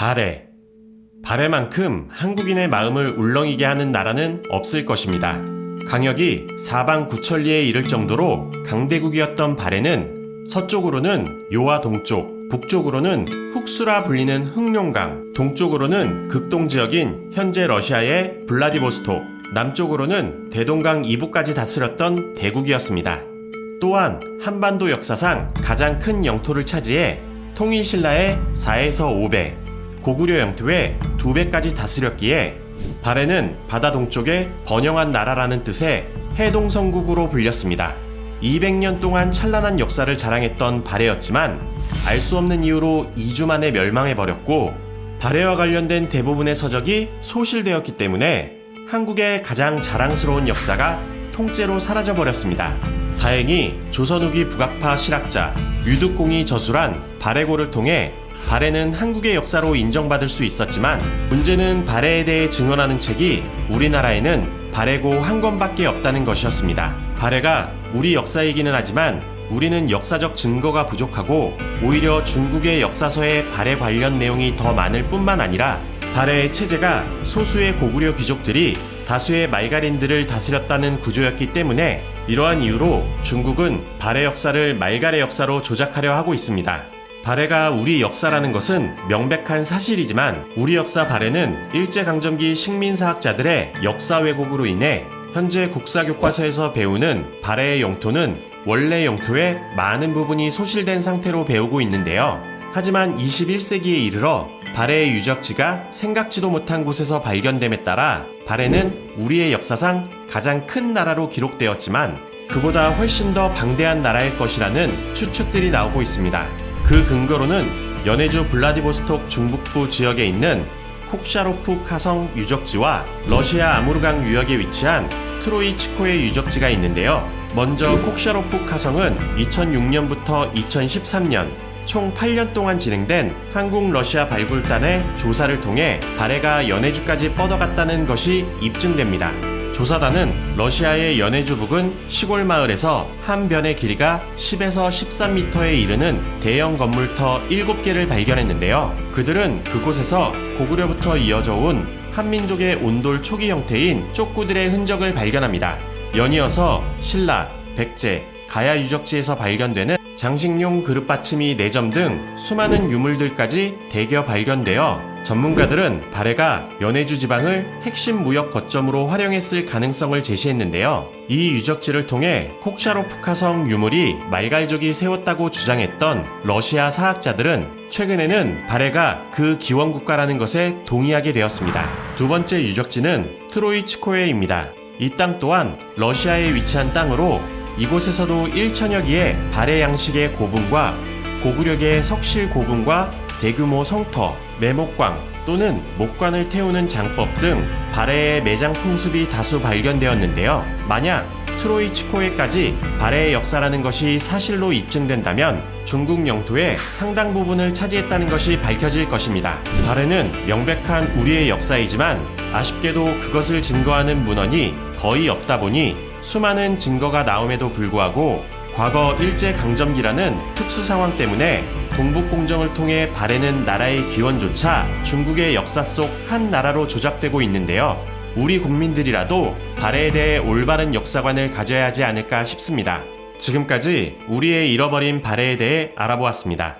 발해. 발해만큼 한국인의 마음을 울렁이게 하는 나라는 없을 것입니다. 강역이 사방 구천리에 이를 정도로 강대국이었던 발해는 서쪽으로는 요와 동쪽, 북쪽으로는 훅수라 불리는 흑룡강, 동쪽으로는 극동 지역인 현재 러시아의 블라디보스톡, 남쪽으로는 대동강 이북까지 다스렸던 대국이었습니다. 또한 한반도 역사상 가장 큰 영토를 차지해 통일신라의 4에서 5배, 고구려 영토의 2배까지 다스렸기에 발해는 바다 동쪽의 번영한 나라라는 뜻의 해동성국으로 불렸습니다. 200년 동안 찬란한 역사를 자랑했던 발해였지만 알 수 없는 이유로 2주 만에 멸망해버렸고 발해와 관련된 대부분의 서적이 소실되었기 때문에 한국의 가장 자랑스러운 역사가 통째로 사라져버렸습니다. 다행히 조선 후기 북악파 실학자 유득공이 저술한 발해고를 통해 발해는 한국의 역사로 인정받을 수 있었지만 문제는 발해에 대해 증언하는 책이 우리나라에는 발해고 한 권밖에 없다는 것이었습니다. 발해가 우리 역사이기는 하지만 우리는 역사적 증거가 부족하고 오히려 중국의 역사서에 발해 관련 내용이 더 많을 뿐만 아니라 발해의 체제가 소수의 고구려 귀족들이 다수의 말가린들을 다스렸다는 구조였기 때문에 이러한 이유로 중국은 발해 역사를 말갈의 역사로 조작하려 하고 있습니다. 발해가 우리 역사라는 것은 명백한 사실이지만 우리 역사 발해는 일제강점기 식민사학자들의 역사 왜곡으로 인해 현재 국사교과서에서 배우는 발해의 영토는 원래 영토의 많은 부분이 소실된 상태로 배우고 있는데요. 하지만 21세기에 이르러 발해의 유적지가 생각지도 못한 곳에서 발견됨에 따라 발해는 우리의 역사상 가장 큰 나라로 기록되었지만 그보다 훨씬 더 방대한 나라일 것이라는 추측들이 나오고 있습니다. 그 근거로는 연해주 블라디보스톡 중북부 지역에 있는 콕샤로프 카성 유적지와 러시아 아무르강 유역에 위치한 트로이치코의 유적지가 있는데요. 먼저 콕샤로프 카성은 2006년부터 2013년 총 8년 동안 진행된 한국 러시아 발굴단의 조사를 통해 발해가 연해주까지 뻗어갔다는 것이 입증됩니다. 조사단은 러시아의 연해주 부근 시골 마을에서 한 변의 길이가 10에서 13m에 이르는 대형 건물터 7개를 발견했는데요. 그들은 그곳에서 고구려부터 이어져 온 한민족의 온돌 초기 형태인 쪽구들의 흔적을 발견합니다. 연이어서 신라, 백제, 가야 유적지에서 발견되는 장식용 그릇 받침이 4점 등 수많은 유물들까지 대겨 발견되어 전문가들은 발해가 연해주 지방을 핵심 무역 거점으로 활용했을 가능성을 제시했는데요. 이 유적지를 통해 콕샤로프카성 유물이 말갈족이 세웠다고 주장했던 러시아 사학자들은 최근에는 발해가 그 기원 국가라는 것에 동의하게 되었습니다. 두 번째 유적지는 트로이치코에입니다. 이 땅 또한 러시아에 위치한 땅으로 이곳에서도 1천여 기의 발해 양식의 고분과 고구려계 석실 고분과 대규모 성터, 매목광 또는 목관을 태우는 장법 등 발해의 매장 풍습이 다수 발견되었는데요. 만약 트로이 치코에까지 발해의 역사라는 것이 사실로 입증된다면 중국 영토의 상당 부분을 차지했다는 것이 밝혀질 것입니다. 발해는 명백한 우리의 역사이지만 아쉽게도 그것을 증거하는 문헌이 거의 없다 보니 수많은 증거가 나옴에도 불구하고 과거 일제강점기라는 특수 상황 때문에 동북공정을 통해 발해는 나라의 기원조차 중국의 역사 속 한 나라로 조작되고 있는데요. 우리 국민들이라도 발해에 대해 올바른 역사관을 가져야 하지 않을까 싶습니다. 지금까지 우리의 잃어버린 발해에 대해 알아보았습니다.